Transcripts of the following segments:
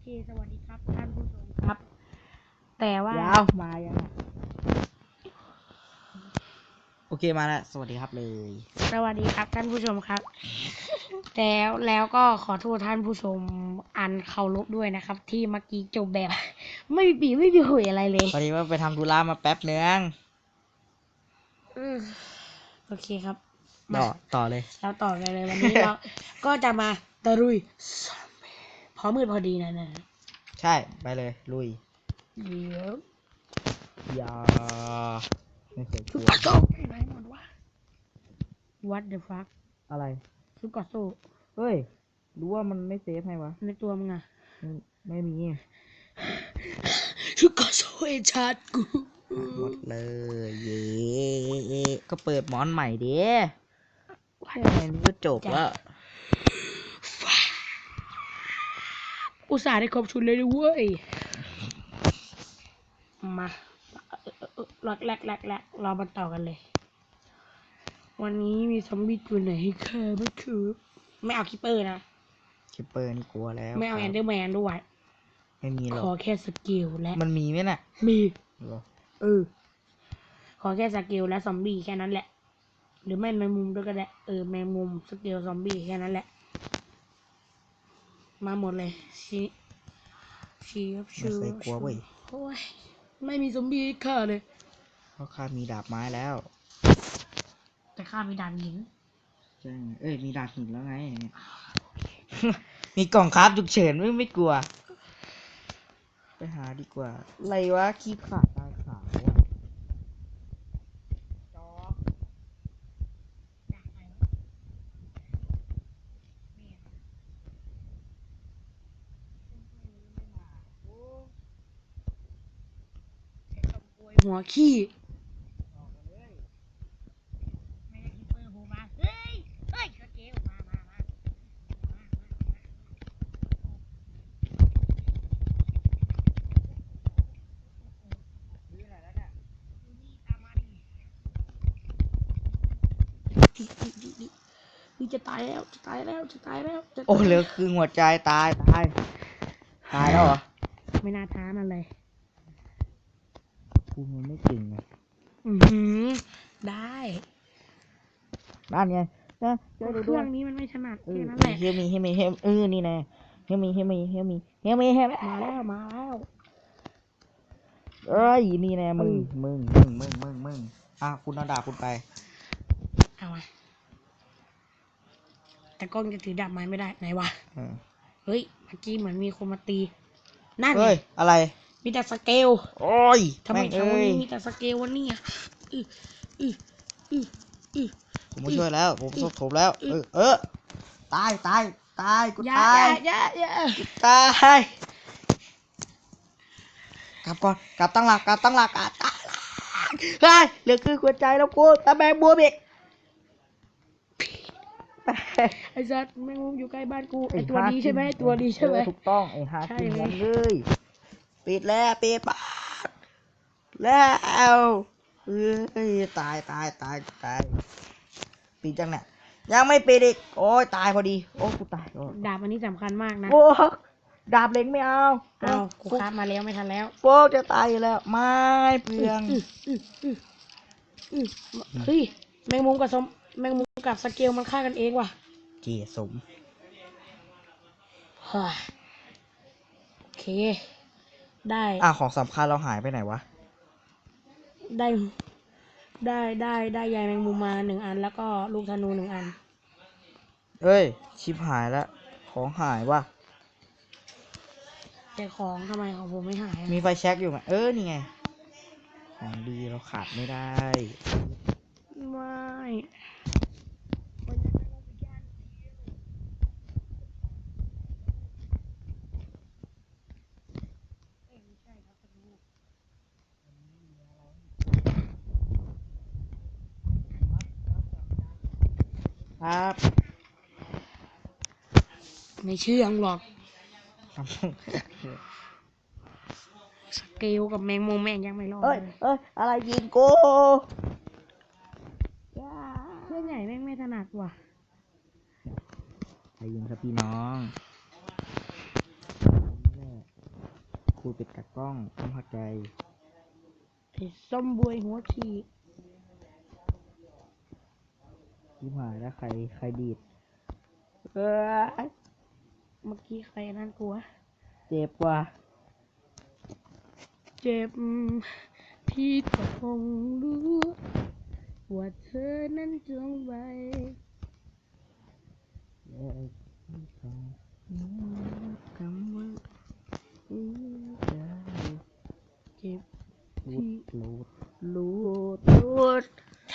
เคสวัสดีครับท่านผู้ชมครับ แต่ว่ายาวมายังอะโอเคมาแล้วสวัสดีครับเลย สวัสดีครับท่านผู้ชมครับ แล้วแล้วก็ขอโทษท่านผู้ชมอันเคารพด้วยนะครับ ที่เมื่อกี้จบแบบ ไม่มีปีไม่มีหุยอะไรเลย พอดีว่าไปทำธุระมาแป๊บนึงอืมโอเคครับ ต่อมาต่อเลย เราต่อกันเลยวันนี้เรา ก็จะมาตะรุยซอมบี้ พอมืดพอดีนะนะใช่ไปเลยลุยเดี๋ยวอย่าไม่เคยกคืลัอวกอดโซ่ไหนหมดวะ What the fuck อะไรคือกอดโซ่เฮ้ยรู้ว่ามันไม่เซฟให้วะในตัวมึงอะไม่ไม่มีคือกอดโซ่เอชาร์ดกูหมดเลยเย้ก็เปิดหมอนใหม่ดิแค่นี้ก็จบแล้ว อุตส่าห์ได้ครบชุดเลยด้วยเว้ย มาแรกแรกแรกแรกเรามาต่อกันเลย วันนี้มีซอมบี้ตัวไหนให้ฆ่าบ้างคือ ไม่เอาคิปเปอร์นะ คิปเปอร์นี่กลัวแล้วไม่เอาคแอรับนเดอร์แมนด้วย ไม่มีหรขออกแค่สกิลและ มันมีไหมน่ะ มีเหรอเออ ขอแค่สกิลและซอมบี้แค่นั้นแหละ หรือไม่แมงมุมด้วยก็ได้ เออแมงมุมสกิลซอมบี้แค่นั้นแหละ มาหมดเลยชีชีครับไม่ชูเคยกลัวเว้ยโอ้ยไม่มีซอมบี้ให้ฆ่าเลยเพราะข้ามีดาบไม้แล้ว แต่ข้ามีดาบหินใช่เอ้ยมีดาบหินแล้วไง มีกล่องคราฟฉุกเฉินไม่ไม่กลัว ไปหาดีกว่าอะไรวะขี้ขาดตายขาวอะ หัวขี้ไม่ได้คิปเปอร์โผล่มาเฮ้ย เฮ้ยสเกลมามามามา มานี่จะตายแล้วจะตายแล้วจะตายแล้วจะตายโอ้เหลือคือหัวใจตายตาย ตายแล้วเหรอ ไม่น่าท้ามันเลย กูมันไม่เก่งไงอือหือได้นั่นไงนะช่วยดูเคด้รื่วอยงนี้มันไม่ถนัดเอแค่อนั้นแหละ เฮยมีเฮยมีเฮยเออนี่แน่เฮยมีเฮยมีเฮยมีเฮยมีเฮยมีมาแล้วมาแล้วเอ้ยนี่แน่มึงมึงมึงมึงมึงมึงอะคุณเอาดาบคุณไป เอามาแต่กล้องจะถือดาบไม้ไม่ได้ไหนวะ เออเฮ้ยเมื่อกี้เหมือนมีคนมาตี นั่นไงเฮ้ยอะไร มีแต่สเกล โอ้ยทำไมแม่งแถวเอ้นี้ยมีแต่สเกลวะเนี่ยอืออืออืออือ ผมมาช่วยแล้ว ผมสบถมแล้ว เออ เออ ตาย ตาย ตาย กูอย่าตาอยย่าอย่าอย่าตาย กลับก่อน กลับตั้งหลัก กลับตั้งหลักกลับตั้งหลักเฮ้ยเหลือคือหัวใจแล้วกูตะแบงบัวเบกไอ้สัตว์แมงมุมอยู่ใกล้บ้านกูไอ้ตัวนี้ใช่ไหมไอ้ตัวนี้ใช่ไหมเออถูกต้อง ไอ้ฮาใช่คิมเลยมันเลย ปิดแล้วปิดบ้านแล้วเอ้ยตายตายตายตายปิดจังเนี่ยยังไม่ปิดอีกโอ้ยตายพอดี โอ้กูตายโอ้ดาบอันนี้สำคัญมากนะโอ้ดาบเหล็กไม่เอาเอากูคาบมาแล้วไม่ทันแล้วโป๊กจะตายอยู่แล้วไม่เปลืองอื้ออื้ออื้ออื้อเฮ้ยแมงมุมกับสมแมงมุมกับสเกลมันฆ่ากันเองว่ะเจีสมฮ่าโอเค ได้อะของสำคัญเราหายไปไหนวะ ได้ ได้ได้ได้ใยแมงมุมมาหนึ่งอัน แล้วก็ลูกธนูหนึ่งอัน เอ้ย ชิบหายแล้ว ของหายว่ะ แต่ของทำไมของผมไม่หายอะมีไฟแช็กอยู่ไหมเออ นี่ไง ของดีเราขาดไม่ได้ ไม่เอ้ยไม่ใช่ครับธนู ครับ ไม่เชื่องหรอกสเกลกับแมงมุมแม่งยังไม่รอดเอ้ยเลยเอ้ยอะไรยิงกูเพื่อนใหญ่แม่งไม่ถนัดว่ะใครยิงครับพี่น้องเครูปิดตากล้องต้องเข้าใจไอ้ส้มบวยหัวขีด ยิ้มหายแล้วใครใครดีด เออเมื่อกี้ใครนั่นกลัวเจ็บว่ะเจ็บพี่ต้องรู้ว่าเธอนั้นจงไว้เอ้ยคำว่าหัวใจเจ็บลูดลูดลูดพูด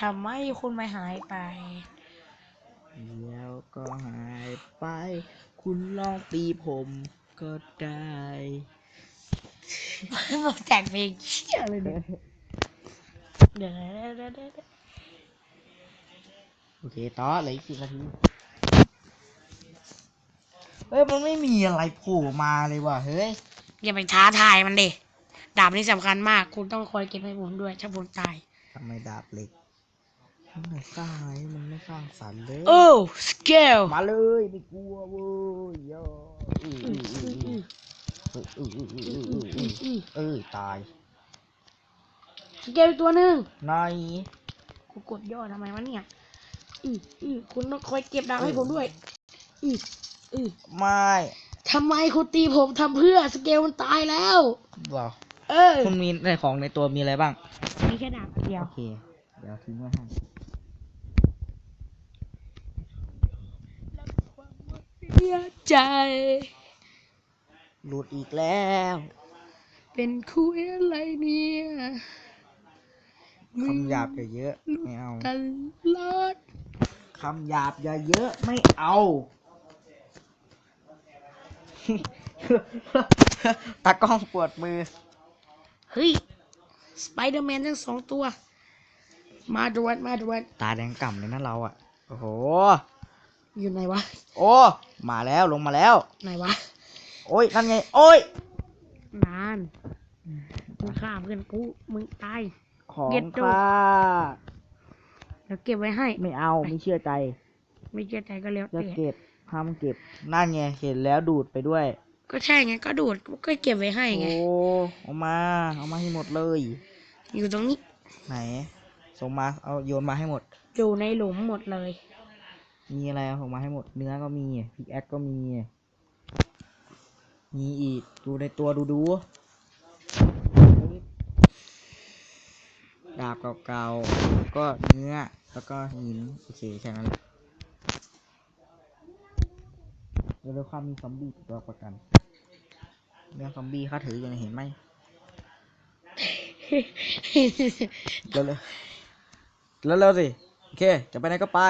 ทำไมคุณไม่หายไปเดี๋ยวก็หายไป คุณลองตีผมก็ได้มาแจกเพลงเชี่ยเลยเนี่ยเดี๋ยวเดี๋ยวเดี๋ยวเดี๋ยวโอเค ต่อเหลืออีกสิบนาที เฮ้ย มันไม่มีอะไรโผล่มาเลยว่ะ เฮ้ย อย่าไปท้าทายมันดิ ดาบนี้สำคัญมาก คุณต้องคอยเก็บให้ผมด้วย ถ้าผมตาย ทำไมดาบเหล็ก มันไม่สร้างอะไรมันไม่สร้างสรรค์เลยโอ้สเกลมาเลยไม่กลัวเว้ยย่ออืออืออืออืออืออืออืออืออืออือเอ้ยตายสเกลอีกตัวหนึ่งในกูกดย่อทำไมวะเนี่ยอืออือคุณต้องคอยเก็บดาบให้ผมด้วยอืออือไม่ทำไมคุณตีผมทำเพื่อสเกลมันตายแล้วเหรอเออคุณมีในของในตัวมีอะไรบ้างมีแค่ดาบอันเดียวโอเคเดี๋ยวทิ้งไว้ให้ เสี ยใจ หลุดอีกแล้ว เป็นคุยอะไรเนี่ยคำหยาบอย่าเยอะไม่เอาตลอดคำหยาบอย่าเยอะไม่เอาตากล้องปวดมือ เฮ้ย สไปเดอร์แมนทั้งสองตัว มาด่วนมาด่วนตาแดงก่ำเลยนะเราอะ โอ้โห อยู่ไหนวะ โอ้ มาแล้วลงมาแล้ว ไหนวะ โอ้ยนั่นไง โอ้ย นานมึงฆ่าเพื่อนกู มึงตาย ของเย็ดโดข้าเดี๋ยวเก็บไว้ให้ ไม่เอาไม่เชื่อใจ ไม่เชื่อใจก็แล้วจะแต่เก็บห้ามเก็บนั่นไงเห็นแล้วดูดไปด้วย ก็ใช่ไงก็ดูดก็เก็บไว้ให้ไงโอ้เอามา เอามาให้หมดเลย อยู่ตรงนี้ ไหนส่งมาเอาโยนมาให้หมด อยู่ในหลุมหมดเลย มีอะไรเอาส่งมาให้หมดเนื้อก็มีพิกแอคก็มี มีอีกดูในตัวดูดูดาบเก่าๆก็เนื้อแล้วก็หินโอเคแค่นั้นแหละเดี๋ยวเราความมีซอมบี้ตัวประกันเนื้อซอมบี้เขาถืออยู่นเห็นไหมเร็วแล้วเร็วสิ โอเค จะไปไหนก็ไป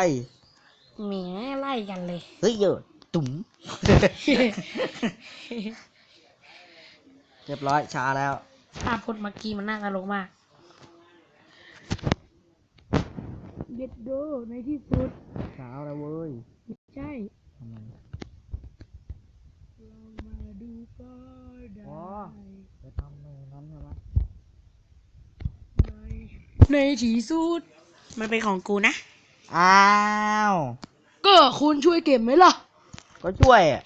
แหมไล่กันเลย เฮ้ยเยอะตุ๋ม เรียบร้อยชาแล้ว ภาพพจน์เมื่อกี้มันน่าตลกมากเด็ดโดในที่สุดเช้าแล้วเว้ยใช่ทำไมลองมาดูก็ได้อ๋อ ไปทำในนั้นใช่ไหมในในที่สุด มันเป็นของกูนะ อ้าว ก็คุณช่วยเก็บไหมล่ะ ก็ช่วยอะ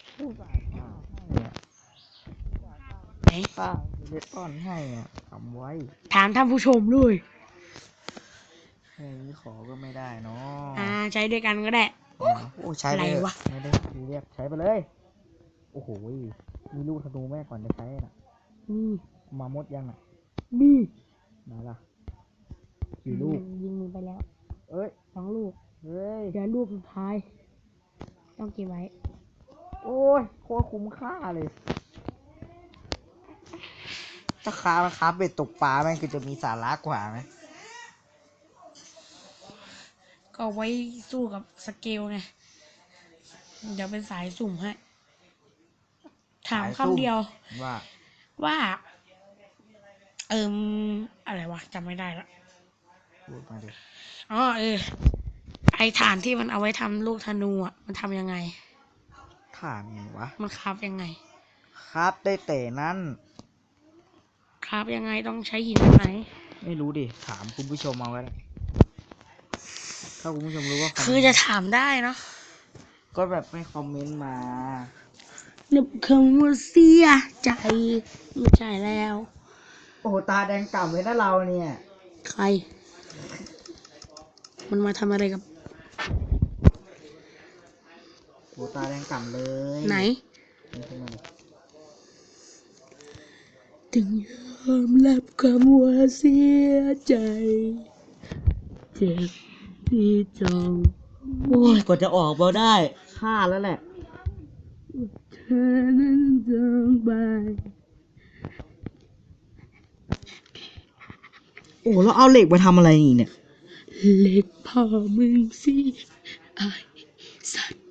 ไหนข้าเล็ดต้อนให้อะทำไว้ถามท่านผู้ชมเลยแค่นี้ขอก็ไม่ได้เนาะอ่าใช้ด้วยกันก็ได้ โอ้ใช้ไปอะไรเถวะ ไม่ได้ซีเรียกใช้ไปเลย โอ้โหมีลูกธนูแม่ก่อนจะใช้น่ะ มีมามดยังอะ มีไหนล่ะกี่ลูก ยิงมันไปแล้ว เอ้ยสองลูกเฮ้ย เดี๋ยวลูกสุดท้าย ต้องเก็บไว้โอ้ยโคตรคุ้มค่าเลย ถ้าค้าราคาเบ็ดตกปลาแม่งคือจะมีสาระกว่าไหมก็ไว้สู้กับสเกลไงเดี๋ยวเป็นสายสุ่มให้ถามคำเดียว ว่า ว่า เอิมอะไรวะจำไม่ได้ละ พูดมาดิอ๋อเออ ไอฐานที่มันเอาไว้ทำลูกธนูอะ มันทำยังไง ถามไงวะ มันคราฟยังไง ครับได้แต่นั้นคราฟยังไงต้องใช้หินแบบไหน ไม่รู้ดิ ถามคุณผู้ชมเอาไว้ถ้าคุณผู้ชมรู้ว่าคือจะถามได้เนาะ ก็แบบไม่คอมเมนต์มานับคำว่าเสียใจไม่ใช่แล้ว โอ้โหตาแดงกล่ำเลยนะเราเนี่ย ใคร มันมาทำอะไรกับ โอ้โหตาแดงกล่ำเลยไหน นี่ขึ้นมาดิถึงยอมรับคำว่าเสียใจ เจ็บที่จองโอ้ยกว่าจะออกมาได้ฆ่าแล้วแหละ เธอนั้นจองไป อ้แล้วเอาเหล็กไปทำอะไรอีกเนี่ย เล็กพอมึงสิไอสัตว์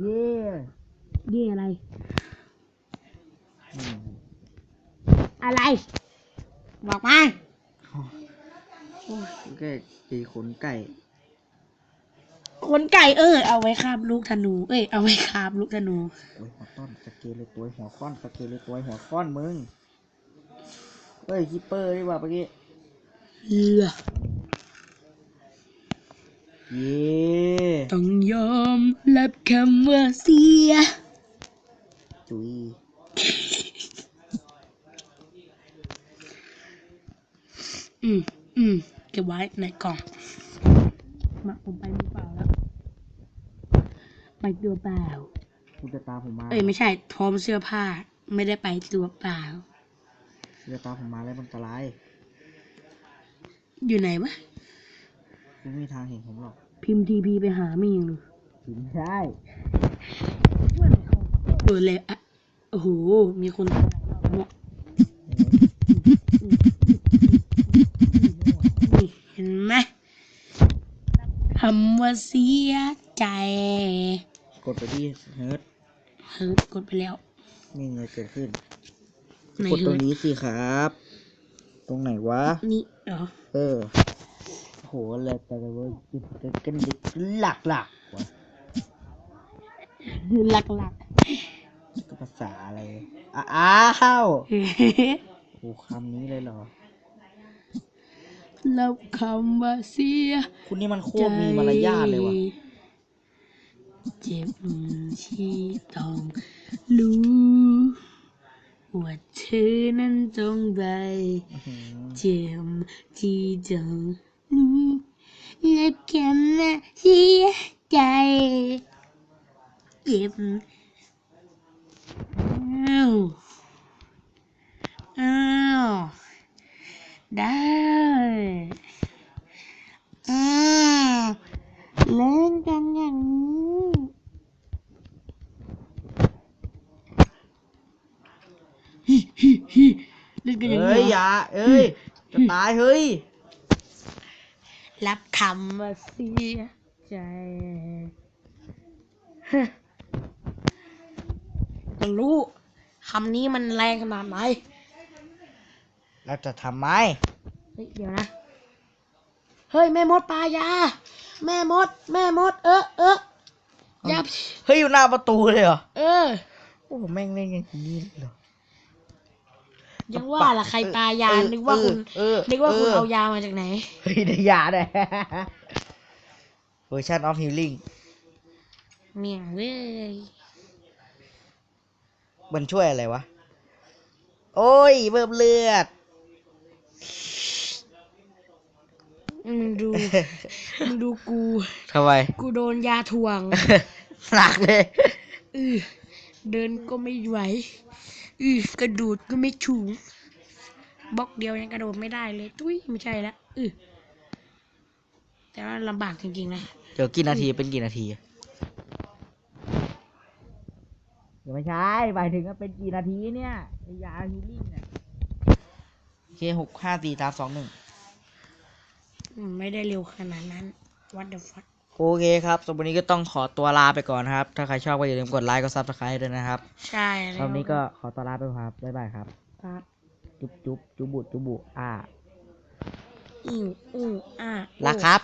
เย่เย่อะไรอืมอะไร บอกมาโอ้ยแกตีขนไก่ ขนไก่เออ เอาไว้คาบลูกธนู เอ้ย เอาไว้คาบลูกธนู โอ้ยหัวต้นสเกลเลยตัวหัวค้อนสเกลเลยตัวหัวค้อนมึงเฮ้ยคิปเปอร์ดีกว่าเมื่อกี้เลือเย่ต้องยอมรับคำว่าเสีย จุยอืมอืมเก็บไว้ในกล่อง มาผมไปมือเปล่าแล้ว ไปตัวเปล่า คุณจะตามผมมาเอ้ยไม่ใช่พร้อมเสื้อผ้า ไม่ได้ไปตัวเปล่า คุณจะตามผมมาแล้วมันอันตรายอยู่ไหนวะไม่มีทางเห็นผมหรอกพิมพ์ทีพีไปหาไม่ยังเลยถึงได้เปิดเลยอะโอ้โห มีคนเนี่ยนี่เห็นไหมคำว่าเสียใจ กดไปที่เฮิร์ตเฮิร์ตกดไปแล้วมีเงยเกิดขึ้นในกดตรเฮิงร์ตนี้สิครับ ตรงไหนวะ นี่เหรอ เออโหเลยแต่ว่าจิตกันดิหลักหลักๆวะหลักก็ภาษาอะไรอะอ้าวๆโอ้คำนี้เลยเหรอแล้วคำว่าเสีย คุณนี่มันโคตรมีมารยาทเลยวะ เจ็บที่ต้องรู้ว่าเธอนั้นจงไปอื้อหือ เจ็บที่จงรู้และแค่น่ะเสียใจเจ็บอ้าวอ้าวได้อ้าวเล่นกันอย่างนี้ฮิฮิฮิเล่นกัน อย่างเฮ้ยนี้อเหรอย่า เอ้ย จะตายเฮ้ย รับคำว่าเสียใจจะรู้คำนี้มันแรงขนาดไหน แล้วจะทำไมเฮ้ยเดี๋ยวนะ เฮ้ย แม่มดปลายา แม่มด แม่มด เออเออยับ เฮ้ย อยู่หน้าประตูเลยเหรอ เออ โอ้โหแม่งเล่นกันอย่างนี้เลยเหรอ ยังว่าล่ะใครปลายา นึกว่าคุณ เออนึกว่าคุณเออเอายามาจากไหน เฮ้ยได้ยาได้เวอร์ชันออฟฮิลลิ่งเมี่ยงเว้ย มันช่วยอะไรวะ โอ้ยเบิ่มเลือด มึงดูมึงดูกู ทำไม กูโดนยาถ่วงหนักเลยอือเดินก็ไม่ไหว อือกระโดดก็ไม่ถูงบล็อกเดียวยังกระโดดไม่ได้เลยตุ้ยไม่ใช่ละอือแต่ว่าลำบากจริงๆนะเดี๋ยวกี่นาทีเป็นกี่นาทีเดี๋ยวไม่ใช่หมายถึงว่าเป็นกี่นาทีเนี่ยไอ้ยาฮีลิ่งเนี่ยโอเคหกห้าสี่สามสองหนึ่งอืมไม่ได้เร็วขนาดนั้น what the fuck โอเคครับสำหรับวันนี้ก็ต้องขอตัวลาไปก่อนนะครับ ถ้าใครชอบก็อย่าลืมกดไลค์กดซับสไครต์ด้วยนะครับใช่แล้วรอบนี้ก็ขอตัวลาไปก่อนครับ บ๊ายบายครับ ครับจุ๊บจุ๊บจุ๊บบุจุ๊บบุอ่าอู้อู้อ่ารักครับ